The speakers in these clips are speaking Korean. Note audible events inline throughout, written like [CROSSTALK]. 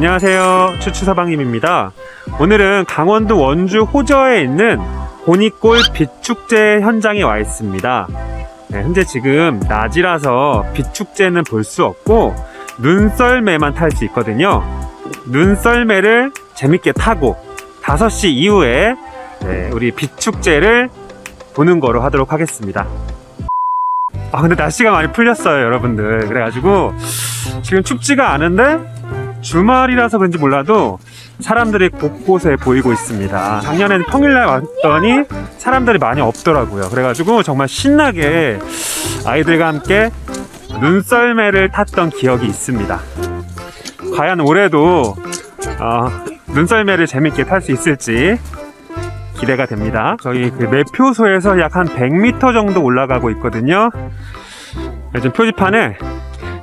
안녕하세요. 추추서방님입니다. 오늘은 강원도 원주 호저에 있는 보니골 빛축제 현장에 와 있습니다. 네, 현재 지금 낮이라서 빛축제는 볼 수 없고 눈썰매만 탈 수 있거든요. 눈썰매를 재밌게 타고 5시 이후에 네, 우리 빛축제를 보는 거로 하도록 하겠습니다. 아 근데 날씨가 많이 풀렸어요 여러분들 그래가지고 지금 춥지가 않은데 주말이라서 그런지 몰라도 사람들이 곳곳에 보이고 있습니다 작년에는 평일날 왔더니 사람들이 많이 없더라고요 그래가지고 정말 신나게 아이들과 함께 눈썰매를 탔던 기억이 있습니다 과연 올해도 어, 눈썰매를 재밌게 탈 수 있을지 기대가 됩니다. 저희 그 매표소에서 약 한 100m 정도 올라가고 있거든요. 요즘 표지판에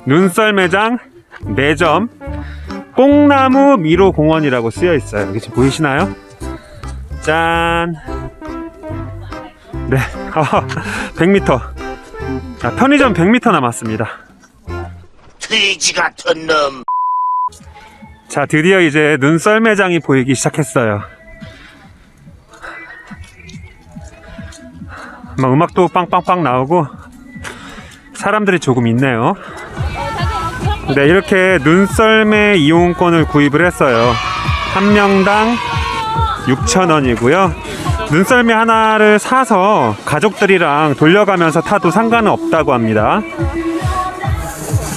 눈썰매장 매점 꽁나무 미로 공원이라고 쓰여 있어요. 여기 지금 보이시나요? 짠. 네. [LAUGHS] 100m. 자, 편의점 100m 남았습니다. 돼지 같은 놈. 자, 드디어 이제 눈썰매장이 보이기 시작했어요. 막 음악도 빵빵빵 나오고 사람들이 조금 있네요. 네, 이렇게 눈썰매 이용권을 구입을 했어요. 한 명당 6,000원이고요. 눈썰매 하나를 사서 가족들이랑 돌려가면서 타도 상관은 없다고 합니다.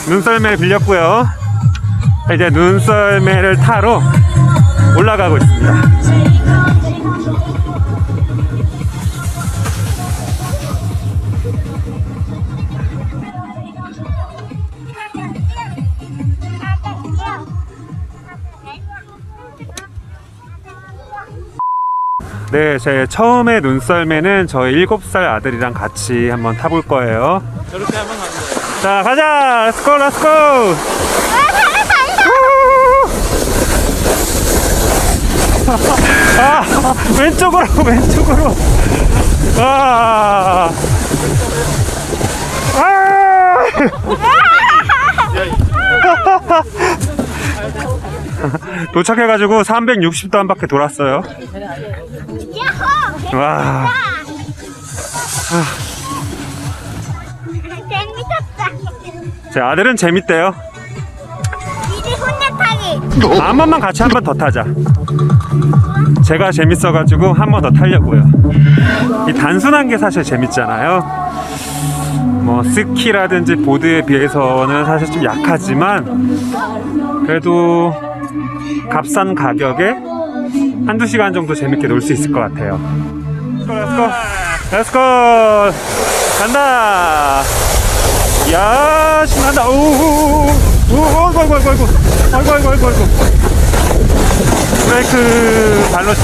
눈썰매 빌렸고요. 이제 눈썰매를 타러 올라가고 있습니다. 네, 제 처음에 눈썰매는 저희 7살 아들이랑 같이 한번 타볼 거예요. 저렇게 하면 안 돼. 자, 가자! 렛츠고, 렛츠고! 아, 왼쪽으로, 왼쪽으로. 아. 아. [LAUGHS] 도착해가지고 360도 한 바퀴 돌았어요. 와. 재밌었다. 제 아들은 재밌대요. 이제 혼자 타기. 한 번만 같이 한 번 더 타자. 제가 재밌어가지고 한 번 더 타려고요. 이 단순한 게 사실 재밌잖아요. 뭐 스키라든지 보드에 비해서는 사실 좀 약하지만 그래도 값싼 가격에 한두 시간 정도 재밌게 놀 수 있을 것 같아요. 렛츠고! 렛츠고! 간다! 야 신난다! 오우! 오우! 아이고, 아이고, 아이고! 아이고, 아이고, 아이고, 아이고! 브레이크 발로 쭉!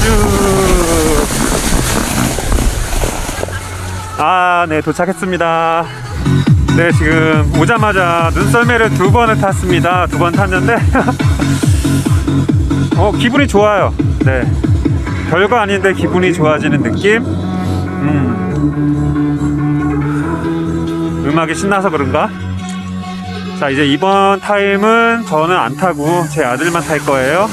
아, 네, 도착했습니다. 네, 지금 오자마자 눈썰매를 두 번을 탔습니다. 두 번 탔는데, [LAUGHS] 어, 기분이 좋아요. 네. 별거 아닌데 기분이 좋아지는 느낌? 음. 음악이 신나서 그런가? 자, 이제 이번 타임은 저는 안 타고 제 아들만 탈 거예요.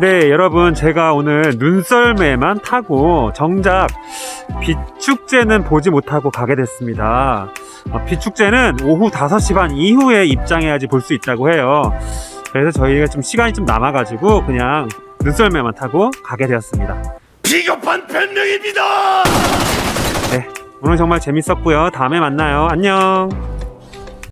네, 여러분, 제가 오늘 눈썰매만 타고 정작 빛축제는 보지 못하고 가게 됐습니다. 어, 빛축제는 오후 5시 반 이후에 입장해야지 볼 수 있다고 해요. 그래서 저희가 좀 시간이 좀 남아가지고 그냥 눈썰매만 타고 가게 되었습니다. 비겁한 변명입니다. 네, 오늘 정말 재밌었고요. 다음에 만나요. 안녕.